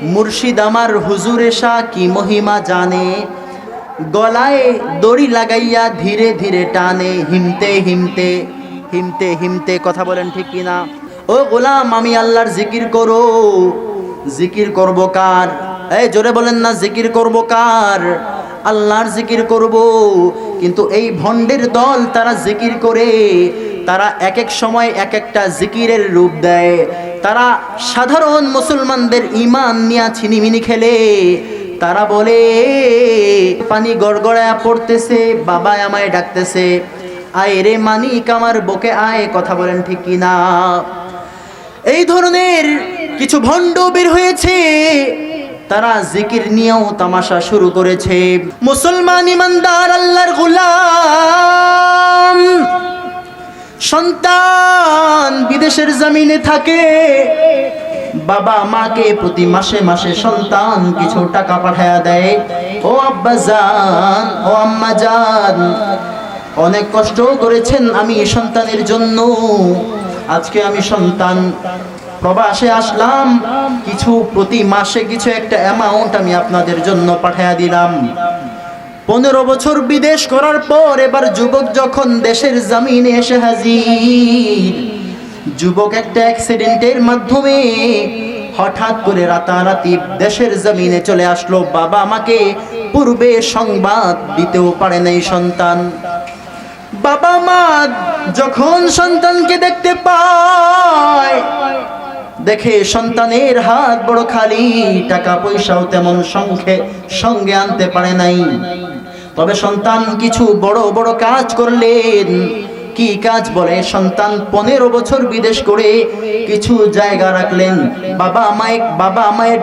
মুর্শিদ আমার হুজুর এসা কি মহিমা জানে? গলায় দড়ি লাগাইয়া ধীরে ধীরে টানে, হিমতে হিমতে হিমতে হিমতে, কথা বলেন ঠিক কিনা ও গোলাম, আমি আল্লাহর জিকির করো। জিকির করব কার? এই জোরে বলেন না, জিকির করব কার? আল্লাহর জিকির করব। কিন্তু এই ভণ্ডের দল তারা জিকির করে, তারা এক এক সময় এক একটা জিকিরের রূপ দেয়। তারা সাধারণ মুসলমানদের ইমান নিয়া ছিনিমিনি খেলে। তারা বলে, পানি গড়গড়ায় পড়তেছে বাবা আমায় ডাকতেছে। আয় রে মানিক, আমার বকে আয়, কথা বলেন ঠিক কিনা এই ধরনের কিছু ভণ্ড বের হয়েছে। তারা জিকির নিয়েও তামাশা শুরু করেছে। মুসলমান ইমানদার আল্লাহর গোলাম। সন্তান বিদেশের জমিনে থাকে। বাবা মাকে প্রতি মাসে মাসে সন্তান কিছু টাকা পাঠায়া দেয়। ও আব্বা জান, ও আম্মা জান, অনেক কষ্ট করেছেন আমি সন্তানের জন্য। আজকে আমি সন্তান প্রবাসে আসলাম। কিছু প্রতি মাসে কিছু একটা অ্যামাউন্ট আমি আপনাদের জন্য পাঠায়া দিলাম। পনেরো বছর বিদেশ করার পর এবার যুবক যখন দেশের জামিনে এসে হাজির, যুবক একটা অ্যাক্সিডেন্টের মাধ্যমে হঠাৎ করে রাতারাতি দেশের জমিনে চলে আসলো। বাবা আমাকে পূর্বে সংবাদ দিতেও পারে নাই সন্তান। বাবা মা যখন সন্তানকে দেখতে পায়, দেখে সন্তানের হাত বড় খালি টাকা পয়সাও তেমন সংখ্যে সঙ্গে আনতে পারে নাই। তবে সন্তান কিছু বড় বড় কাজ করলেন। কি কাজ বলে? সন্তান পনেরো বছর বিদেশ করে কিছু জায়গা রাখলেন। বাবা মায়ের বাবা মায়ের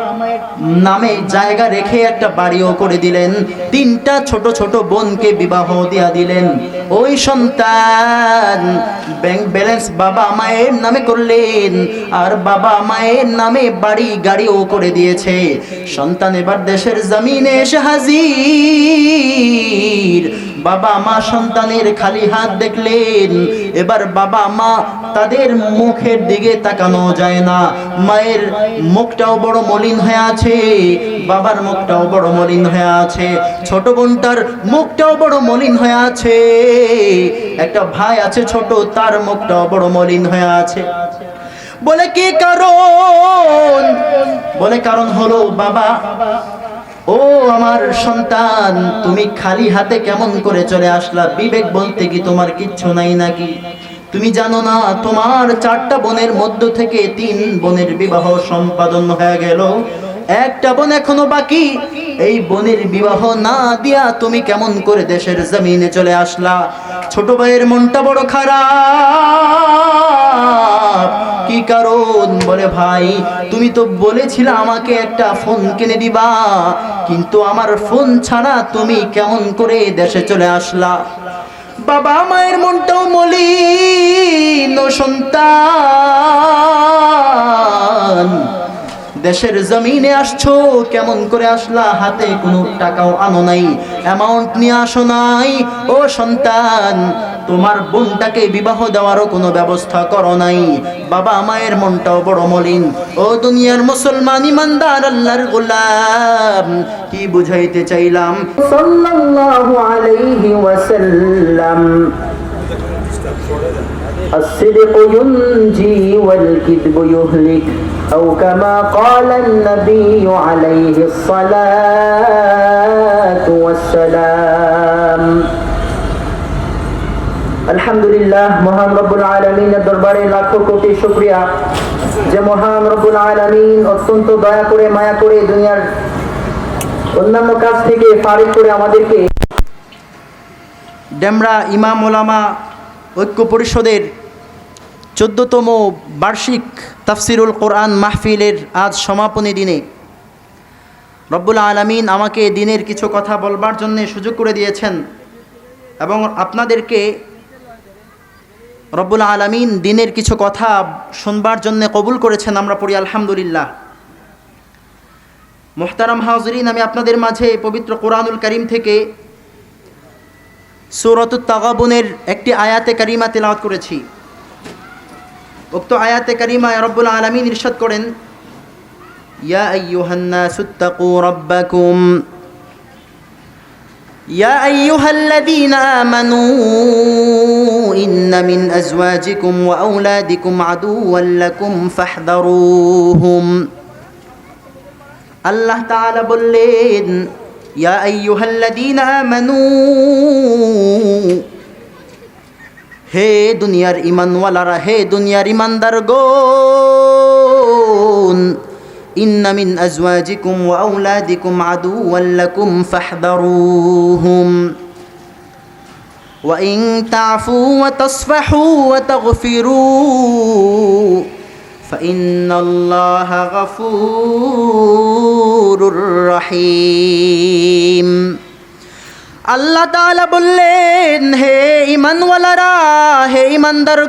নামে জায়গা রেখে একটা বাড়িও করে দিলেন। তিনটা ছোট ছোট বোনকে বিবাহ দিয়া দিলেন। ওই সন্তান ব্যাংক ব্যালেন্স বাবা মায়ের নামে করলেন আর বাবা মায়ের নামে বাড়ি গাড়িও করে দিয়েছে। সন্তান এবার দেশের জমিনে এসে হাজির। বাবা মা সন্তানের খালি হাত দেখলেন। এবার বাবা মা তাদের মুখের দিকে তাকানো যায় না। মায়ের মুখটাও বড় মলিন হয়ে আছে, বাবার মুখটাও বড় মলিন হয়ে আছে, ছোট বোনটার মুখটাও বড় মলিন হয়ে আছে। একটা ভাই আছে ছোট, তার মুখটাও বড় মলিন হয়ে আছে। বলে, কি কারণ? বলে, কারণ হলো বাবা ও আমার সন্তান, তুমি খালি হাতে কেমন করে চলে আসলা? বিবেক বলতে কি তোমার কিচ্ছু নাই নাকি? তুমি জানো না, তোমার চারটা বোনের মধ্য থেকে তিন বোনের বিবাহ সম্পাদন হয়ে গেল। একটা বোন এখনও বাকি। এই বোনের বিবাহ না দিয়া তুমি কেমন করে দেশের জমিনে চলে আসলা? ছোট ভাইয়ের মনটা বড় খারাপ। কি কারণ? বলে ভাই, তুমি তো বলেছিলে আমাকে একটা ফোন কিনে দিবা। কিন্তু আমার ফোন ছাড়া তুমি কেমন করে দেশে চলে আসলা? বাবা মায়ের মনটাও মলিন সন্তান। দেশের জমিনে আসছো কেমন করে আসলা হাতে কোনো টাকাও আনো নাই অ্যামাউন্ট নিয়ে আসো নাই ও সন্তান তোমার বোনটাকে বিবাহ দেওয়ারও কোনো ব্যবস্থা করো নাই বাবা মায়ের মনটাও বড় মলিন ও দুনিয়ার মুসলমান ইমানদার আল্লাহর গোলাম কি বুঝাইতে চাইলাম সাল্লাল্লাহু আলাইহি ওয়াসাল্লাম الصدق ينجي والكذب يهلك أو كما قال النبي عليه الصلاة والسلام আলহামদুলিল্লাহ মহান রব্বুল আলমিনের দরবারে লাখো কোটি শুক্রিয়া যে মহান রব্বুল আলমিন অত্যন্ত দয়া করে মায়া করে দুনিয়ার অন্যান্য কাজ থেকে ফারিক করে আমাদেরকে ডেমরা ইমাম ওলামা ঐক্য পরিষদের চোদ্দতম বার্ষিক তাফসিরুল কোরআন মাহফিলের আজ সমাপনী দিনে রব্বুল আলমিন আমাকে দিনের কিছু কথা বলবার জন্য সুযোগ করে দিয়েছেন এবং আপনাদেরকে রব্বুল আলমিন দিনের কিছু কথা শুনবার জন্য কবুল করেছেন আমরা পড়ি আলহামদুলিল্লাহ। মোহতারাম হাজরিন, আমি আপনাদের মাঝে পবিত্র কোরআনুল করিম থেকে সুরতুত তাগাবুনের একটি আয়াতে কারিমা তেলাওয়াত করেছি। উক্ত আয়াতে কারিমা রব্বুল আলমিন ইরশাদ করেন يا أيها الناس اتقوا ربكم يا أيها الذين آمنوا إن من أزواجكم وأولادكم عدوا لكم فاحذروهم الله تعالى بلين يا أيها الذين آمنوا হে দুনিয়ার ইমানওয়ালারা হে দুনিয়ার ইমানদার গোন ইন্না মিন আজওয়াজিকুম ওয়া আওলাদিকুম আদুওয়াল লাকুম ফাহদারুহুম وإن تعفوا وتصفحوا وتغفروا فإن الله غفور رحيم আল্লাহ তাআলা বললেন, হে ইমানওয়ালারা হে ইমানদার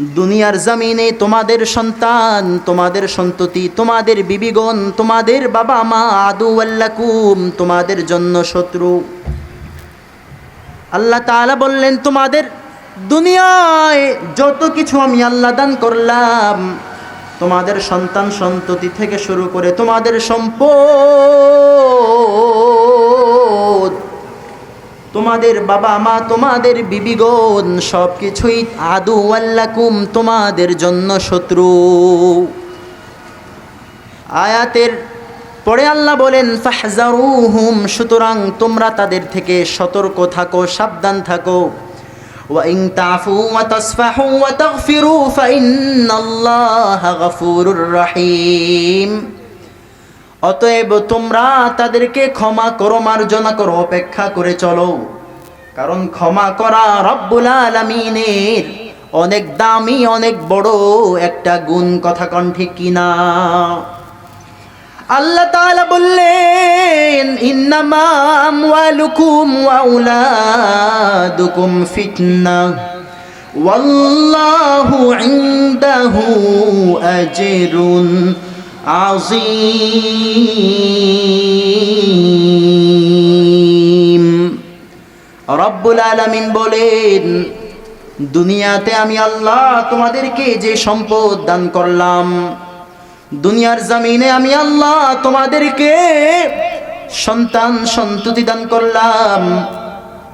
দুনিয়ার জমিনে তোমাদের সন্তান, তোমাদের সন্ততি, তোমাদের বিবিগণ, তোমাদের বাবা মা আদু আল্লাকুম, তোমাদের জন্য শত্রু। আল্লাহ তাআলা বললেন, তোমাদের দুনিয়ায় যত কিছু আমি আল্লাহ দান করলাম তোমাদের সন্তান সন্ততি থেকে শুরু করে তোমাদের সম্পদ, তোমাদের বাবা মা, তোমাদের বিবিগণ সব কিছুই আদু আল্লাকুম তোমাদের জন্য শত্রু। আয়াতের পরে আল্লাহ বলেন, ফাহজারুহুম সুতরাং তোমরা তাদের থেকে সতর্ক থাকো, সাবধান থাকো। وإن تعفوا وتصفحوا وتغفروا فإن الله غفور رحيم অতএব তোমরা তাদেরকে ক্ষমা করো মার্জনা করো অপেক্ষা করে চলো কারণ ক্ষমা করা রব্বুল আলামিনের অনেক দামি অনেক বড় একটা গুণ কথা কণ্ঠে কিনা আল্লাহ তাআলা বললেন, ইন্নামা আমওয়ালুকুম ওয়া আওলাদুকুম ফিতনা। ওয়াল্লাহু ইনদাহু আজরুন আযীম। রব্বুল আলামিন বলেন, দুনিয়াতে আমি আল্লাহ তোমাদেরকে যে সম্পদ দান করলাম দুনিয়ার জামিনে আমি আল্লাহ তোমাদেরকে সন্তান সন্ততি দান করলাম।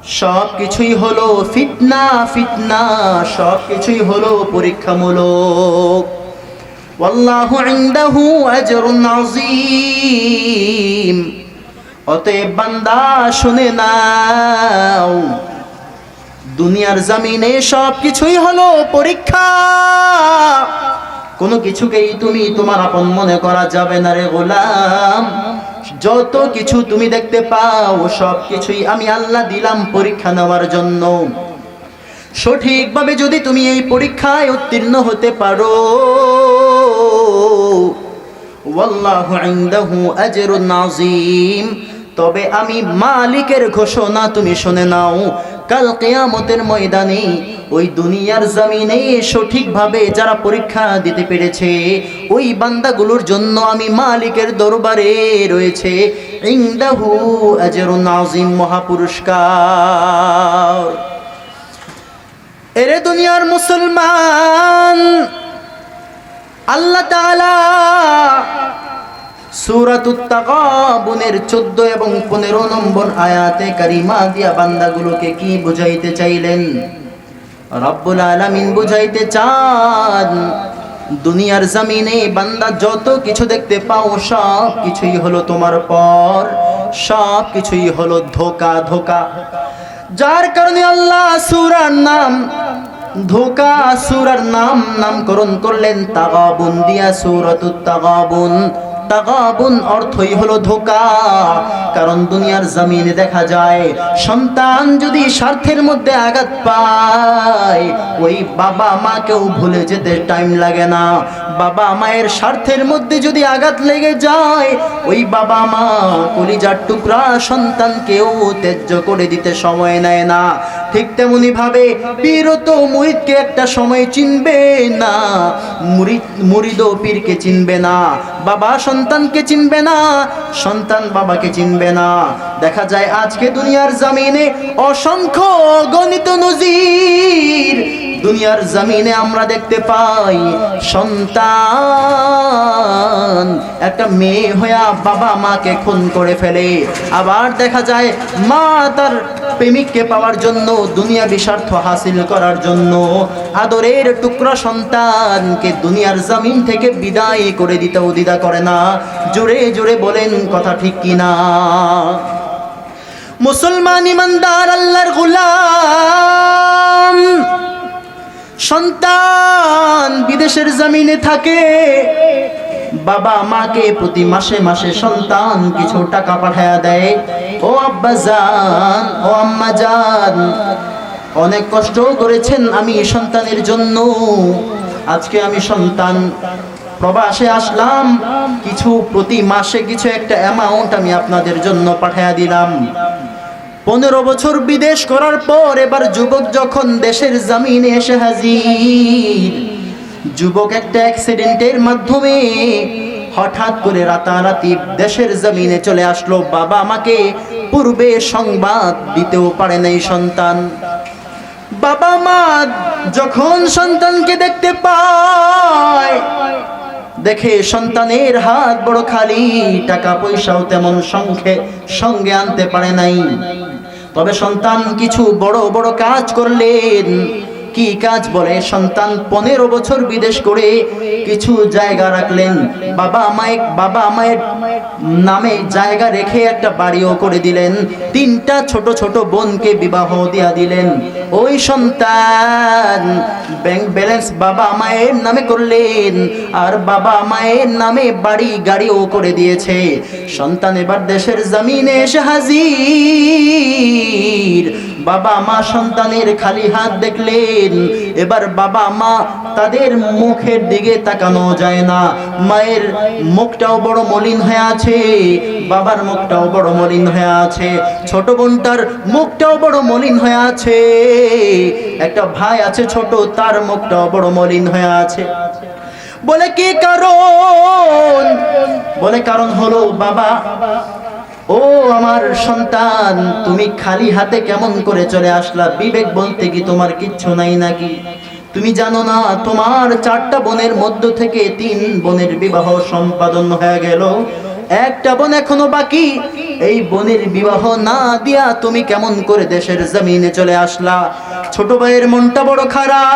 সব কিছুই হলো ফিতনা ফিতনা সব কিছুই হলো পরীক্ষামূলক। ওয়াল্লাহু ইনদাহু আজরুন আযীম। অতএব বান্দা, শুনে নাও। দুনিয়ার জমিনে সব কিছুই হলো পরীক্ষা। কোনো কিছুকেই তুমি তোমার আপন মনে করা যাবে না রে গোলাম। যত কিছু তুমি দেখতে পাও, সব কিছুই আমি আল্লাহ দিলাম পরীক্ষা নেওয়ার জন্য। সঠিকভাবে যদি তুমি এই পরীক্ষায় উত্তীর্ণ হতে পারো তবে আমি মালিকের ঘোষণা তুমি শুনে নাও কাল কেয়ামতের ময়দানে ওই দুনিয়ার জমিনে সঠিকভাবে যারা পরীক্ষা দিতে পেরেছে, ওই বান্দাগুলোর জন্য আমি মালিকের দরবারে রয়েছে ইংদাহু আজরুন আযীম মহাপুরস্কার। এরে দুনিয়ার মুসলমান, আল্লাহ তাআলা সূরাতুত তাগাবুনের 14 এবং 15 নম্বর আয়াতে কারিমা দিয়া বান্দাগুলোকে বুঝাইতে চাইলেন? বুঝাইতে দুনিয়ার জমিনে বান্দা যত কিছু দেখতে পাও, সব কিছুই হলো তোমার পর, সব কিছুই হলো ধোকা ধোকা। যার কারণে আল্লাহ সূরার নাম, ধোকা সূরার নাম নামকরণ করলেন, তাগাবুন দিয়া সূরাতুত তাগাবুন তাগাবুন অর্থই হলো ধোকা। কারণ দুনিয়ার জমিনে দেখা যায়, সন্তান যদি স্বার্থের মধ্যে আঘাত পায়, ওই বাবা মাকেও ভুলে যেতে টাইম লাগে না। বাবা মায়ের স্বার্থের মধ্যে যদি আঘাত লেগে যায়, ওই বাবা মা কলিজার টুকরা সন্তানকেও ত্যায্য করে দিতে সময় নেয় না। ঠিক তেমনি ভাবে পীরত মুরিদকে একটা সময় চিনবে না, মুরিদ মুরিদও পীরকে চিনবে না। বাবা সন্তানকে চিনবে না, সন্তান বাবাকে চিনবে না। দেখা যায় আজকে দুনিয়ার জামিনে অসংখ্য গণিত নজির। দুনিয়ার জমিনে আমরা দেখতে পাই সন্তান। একটা মেয়ে হইয়া বাবা মাকে খুন করে ফেলে। আবার দেখা যায় মা তার প্রেমিককে পাওয়ার জন্য, দুনিয়া বিস্বার্থ হাসিল করার জন্য। আদরের টুকরা সন্তানকে দুনিয়ার জমিন থেকে বিদায় করে দিতেও দ্বিধা করে না। জোরে জোরে বলেন, কথা ঠিক কিনা মুসলমান ইমানদার, আল্লাহর গুলাম। সন্তান বিদেশের জমিনে থাকে। বাবা মাকে প্রতি মাসে মাসে সন্তান কিছু টাকা পাঠায়া দেয়। ও আব্বা জান, ও আম্মা জান, অনেক কষ্ট করেছেন আমি সন্তানের জন্য। আজকে আমি সন্তান প্রবাসে আসলাম। কিছু প্রতি মাসে কিছু একটা অ্যামাউন্ট আমি আপনাদের জন্য পাঠায়া দিলাম। পনেরো বছর বিদেশ করার পর এবার যুবক যখন দেশের জামিনে এসে হাজির, যুবক একটা অ্যাক্সিডেন্টের মাধ্যমে হঠাৎ করে রাতারাতি দেশের জমিনে চলে আসলো। বাবা আমাকে পূর্বে সংবাদ দিতেও পারে নাই সন্তান। বাবা মা যখন সন্তানকে দেখতে পায়, দেখে সন্তানের হাত বড় খালি, টাকা পয়সাও তেমন সংখ্যে সঙ্গে আনতে পারে নাই। তবে সন্তান কিছু বড় বড় কাজ করলেন। কি কাজ বলে? সন্তান পনেরো বছর বিদেশ করে কিছু জায়গা রাখলেন। বাবা আমায় বাবা আমায়ের নামে জায়গা রেখে একটা বাড়িও করে দিলেন। তিনটা ছোট ছোট বোনকে বিবাহ দিয়া দিলেন। ওই সন্তান ব্যাংক ব্যালেন্স বাবা মায়ের নামে করলেন আর বাবা মায়ের নামে বাড়ি গাড়িও করে দিয়েছে। সন্তান এবার দেশের জমিনে এসে হাজির। বাবা মা সন্তানের খালি হাত দেখলেন। এবার বাবা মা তাদের মুখের দিকে তাকানো যায় না। মায়ের মুখটাও বড় মলিন হয়ে আছে, বাবার মুখটাও বড় মলিন হয়ে আছে, ছোট বোনটার মুখটাও বড় মলিন হয়ে আছে। একটা ভাই আছে ছোট, তার মুখটাও বড় মলিন হয়ে আছে। বলে, কি কারণ? বলে, কারণ হলো বাবা ও আমার সন্তান, তুমি খালি হাতে কেমন করে চলে আসলা? বিবেক বলতে কি তোমার কিচ্ছু নাই নাকি? তুমি জানো না, তোমার চারটা বোনের মধ্য থেকে তিন বোনের বিবাহ সম্পাদন হয়ে গেল। একটা বোন এখনও বাকি। এই বোনের বিবাহ না দিয়া তুমি কেমন করে দেশের জমিনে চলে আসলা? ছোট ভাইয়ের মনটা বড় খারাপ।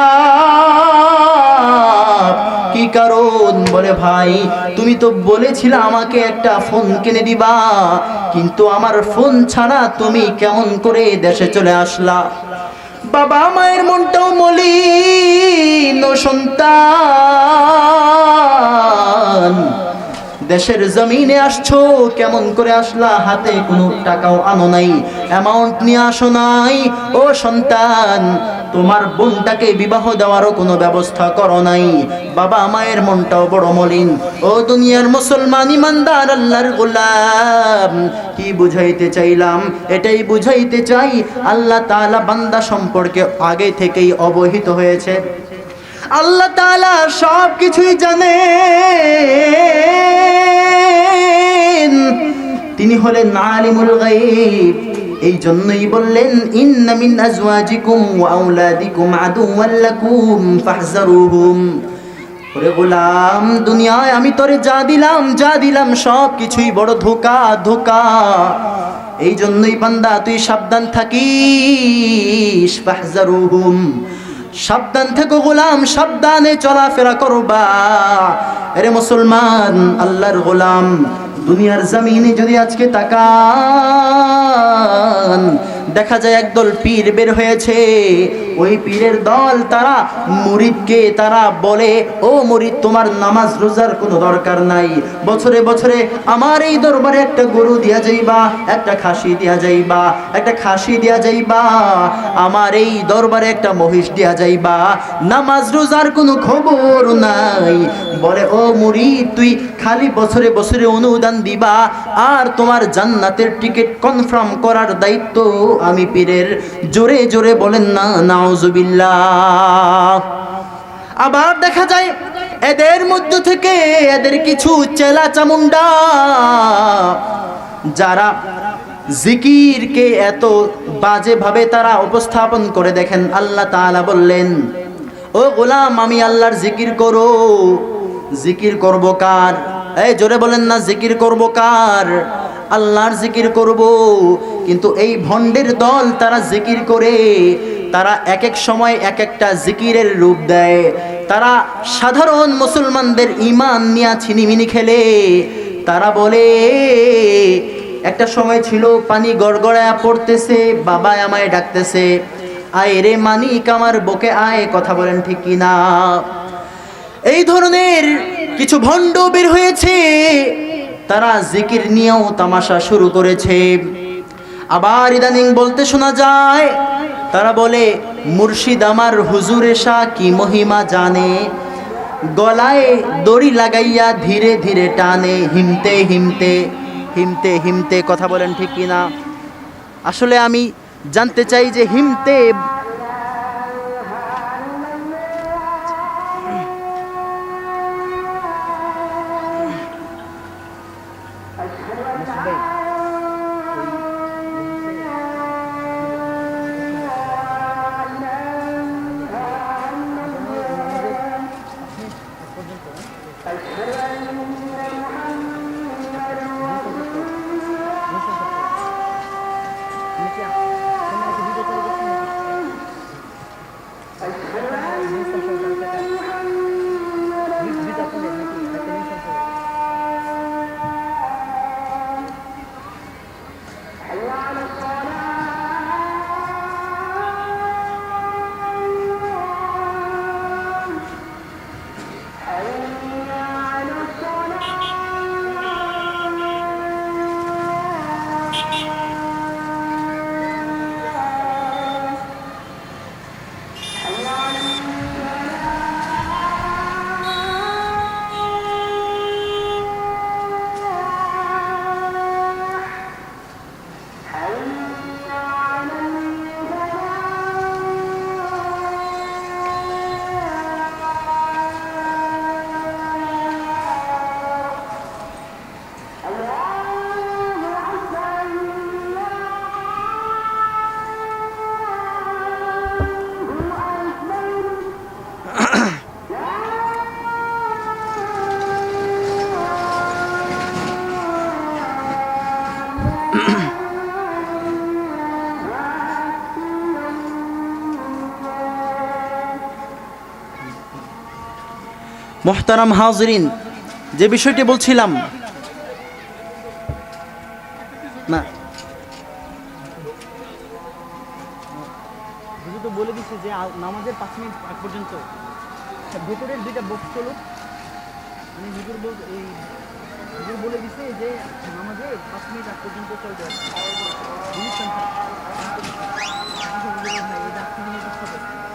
কি কারণ? বলে ভাই, তুমি তো বলেছিলে আমাকে একটা ফোন কিনে দিবা। কিন্তু আমার ফোন ছাড়া তুমি কেমন করে দেশে চলে আসলা? বাবা মায়ের মনটাও মলিন সন্তান। দেশের জমিনে আসছো, কেমন করে আসলা, হাতে কোনো টাকাও আনো নাই অ্যামাউন্ট নিয়ে আসো নাই। ও সন্তান, তোমার বোনটাকে বিবাহ দেওয়ারও কোনো ব্যবস্থা করো নাই। বাবা মায়ের মনটাও বড় মলিন। ও দুনিয়ার মুসলমান ইমানদার, আল্লাহর গোলাম। কি বুঝাইতে চাইলাম? এটাই বুঝাইতে চাই, আল্লাহ তাআলা বান্দা সম্পর্কে আগে থেকেই অবহিত হয়েছে। আল্লাহ তালা সব কিছুই জানেন। তিনি হলেন আলিমুল গায়ব। এই জন্যই বললেন, ইন্না মিন আজওয়াজিকুম ওয়া আওলাদিকুম আদুওয়াল লাকুম ফাহজারুহুম। ওরে গোলাম, দুনিয়ায় আমি তোরে যা দিলাম যা দিলাম, সব কিছুই বড় ধোকা ধোকা। এই জন্যই বান্দা, তুই সাবধান থাকিস, ফাহজারুহুম। সাবধান থেকো গোলাম, সাবধানে চলাফেরা করবা। আরে মুসলমান, আল্লাহর গোলাম, দুনিয়ার জমিনে যদি আজকে তাকান দেখা যায় একদল পীর বের হয়েছে। ওই পীরের দল তারা মুরিদকে তারা বলে, ও মুরিদ, তোমার নামাজ, রোজার কোনো দরকার নাই। বছরে বছরে আমার এই দরবারে একটা গরু দিয়া যাইবা, একটা খাসি দিয়া যাইবা, একটা খাসি দিয়া যাইবা। আমার এই দরবারে একটা মহিষ দিয়া যাইবা। নামাজ, রোজার কোনো খবর নাই। বলে, ও মুরিদ, তুই খালি বছরে বছরে অনুদান দিবা। আর তোমার জান্নাতের টিকিট কনফার্ম করার দায়িত্ব আমি পীরের জোরে জোরে বলেন না, নাউজুবিল্লাহ। আবার দেখা যায় এদের মধ্য থেকে এদের কিছু চেলা চামুন্ডা যারা জিকিরকে এত বাজেভাবে তারা উপস্থাপন করে দেখেন। আল্লাহ তাআলা বললেন, ও গোলাম, আমি আল্লাহর জিকির করো। জিকির করব কার? এই জোরে বলেন না, জিকির করব কার? আল্লাহর জিকির করব। কিন্তু এই ভণ্ডের দল তারা জিকির করে। তারা এক এক সময় এক একটা জিকিরের রূপ দেয়। তারা সাধারণ মুসলমানদের ইমান নিয়া ছিনিমিনি খেলে। তারা বলে, একটা সময় ছিল পানি গড়গড়ায়া পড়তেছে বাবা আমায় ডাকতেছে। আয় রে মানিক, আমার বকে আয়, কথা বলেন ঠিক কি না? এই ধরনের কিছু ভণ্ড বের হয়েছে। তারা জিকির নিয়েও তামাশা শুরু করেছে। আবার ইদানিং বলতে শোনা যায়, তারা বলে, মুর্শিদ আমার হুজুর এসা কি মহিমা জানে? গলায় দড়ি লাগাইয়া ধীরে ধীরে টানে, হিমতে হিমতে হিমতে হিমতে। কথা বলেন ঠিক কিনা? আসলে আমি জানতে চাই যে হিমতে أشهد أن محمدا মোহতারাম হাজরিন যে বিষয়টি বলছিলাম। না। তো বলে দিচ্ছে যে নামাজের পাঁচ মিনিট আগ পর্যন্ত ভেতরের দুইটা বক্স চলুক মানে হুজুর বল এই হুজুর বলে দিচ্ছে যে নামাজে পাঁচ মিনিট আগ পর্যন্ত চলবে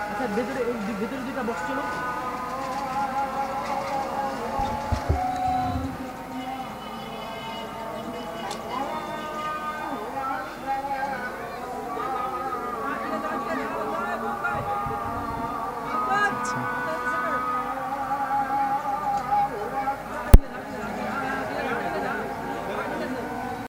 আচ্ছা, ভেতরে এই ভেতরে দুইটা বক্স চলুক